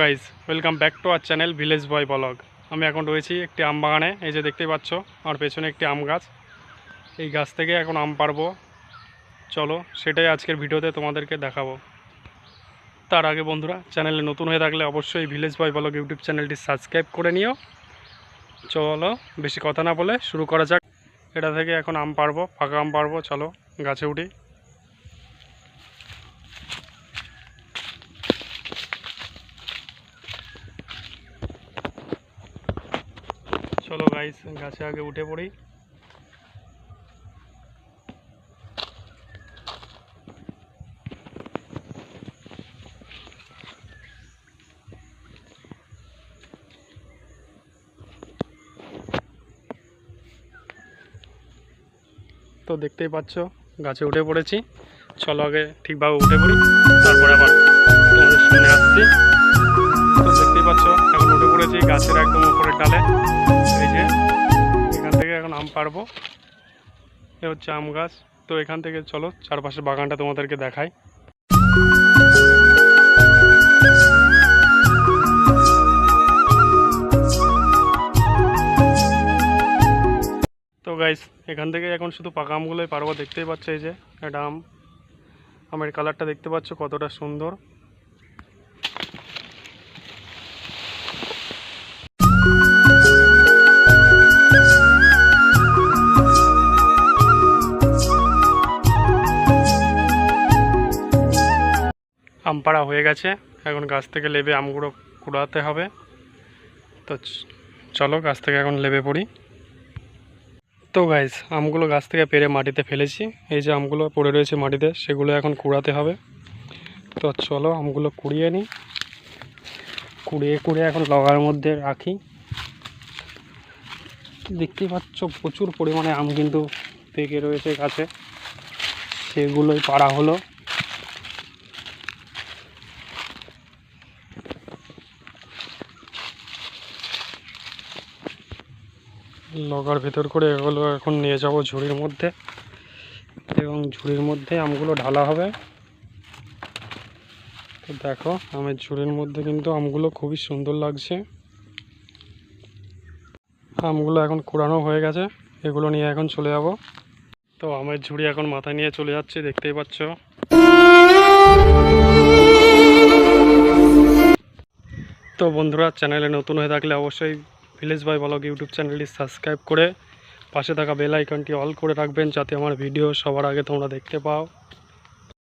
Guys welcome back to our channel village boy blog আমি এখন রয়েছি একটি আম বাগানে, এই যে দেখতেই পাচ্ছ, আমার পেছনে একটি আম গাছ। এই গাছ থেকে এখন আম পারব চলো, সেটাই আজকের ভিডিওতে তোমাদেরকে দেখাবো। তার আগে বন্ধুরা, চ্যানেলে নতুন হয়ে থাকলে অবশ্যই ভিলেজ বয় ব্লগ ইউটিউব চ্যানেলটি সাবস্ক্রাইব করে নিও। চলো, বেশি কথা না বলে শুরু করা যাক। এটা থেকে এখন আম পারব ফাঁকা আম পারব চলো, গাছে উঠি। চলো গাইস গাছে আগে উঠে পড়ি। তো দেখতেই পাচ্ছ, গাছে উঠে পড়েছি। চলো আগে ঠিকভাবে উঠে পড়ি, তারপরে আবার তোমাদের সামনে আসছি। পাচ্ছ। এখন উঠে পড়েছি গাছের একদম উপরের ডালে। এই যে, এখান থেকে এখন আম পারব এ হচ্ছে আম গাছ। তো এখান থেকে চলো চারপাশে বাগানটা তোমাদেরকে দেখাই। তো গাইস এখান থেকে এখন শুধু পাকা আমগুলোই পারব দেখতেই পাচ্ছ এই যে, একটা আম। আমের কালারটা দেখতে পাচ্ছ কতটা সুন্দর। আম পাড়া হয়ে গেছে। এখন গাছ থেকে লেবে আমগুলো কুড়াতে হবে। তো চলো গাছ থেকে এখন লেবে পড়ি। তো গাইজ আমগুলো গাছ থেকে পেরে মাটিতে ফেলেছি। এই যে আমগুলো পড়ে রয়েছে মাটিতে, সেগুলো এখন কুড়াতে হবে। তো চলো আমগুলো কুড়িয়ে নিই। কুড়িয়ে কুড়িয়ে এখন লগার মধ্যে রাখি। দেখতেই পাচ্ছ প্রচুর পরিমাণে আম কিন্তু পেকে রয়েছে গাছে। সেগুলোই পাড়া হলো। লগার ভেতর করে এগুলো এখন নিয়ে যাব ঝুড়ির মধ্যে। এবং ঝুড়ির মধ্যে আমগুলো ঢালা হবে। তো দেখো আমের ঝুড়ির মধ্যে কিন্তু আমগুলো খুবই সুন্দর লাগছে। আমগুলো এখন কুড়ানো হয়ে গেছে। এগুলো নিয়ে এখন চলে যাব। তো আমের ঝুড়ি এখন মাথায় নিয়ে চলে যাচ্ছে, দেখতেই পাচ্ছ। তো বন্ধুরা, চ্যানেলে নতুন হয়ে থাকলে অবশ্যই ভিলেজ বাই ব্লগ ইউটিউব চ্যানেলটি সাবস্ক্রাইব করে পাশে থাকা বেল আইকনটি অল করে রাখবেন যাতে আমার ভিডিও সবার আগে তোমরা দেখতে পাও।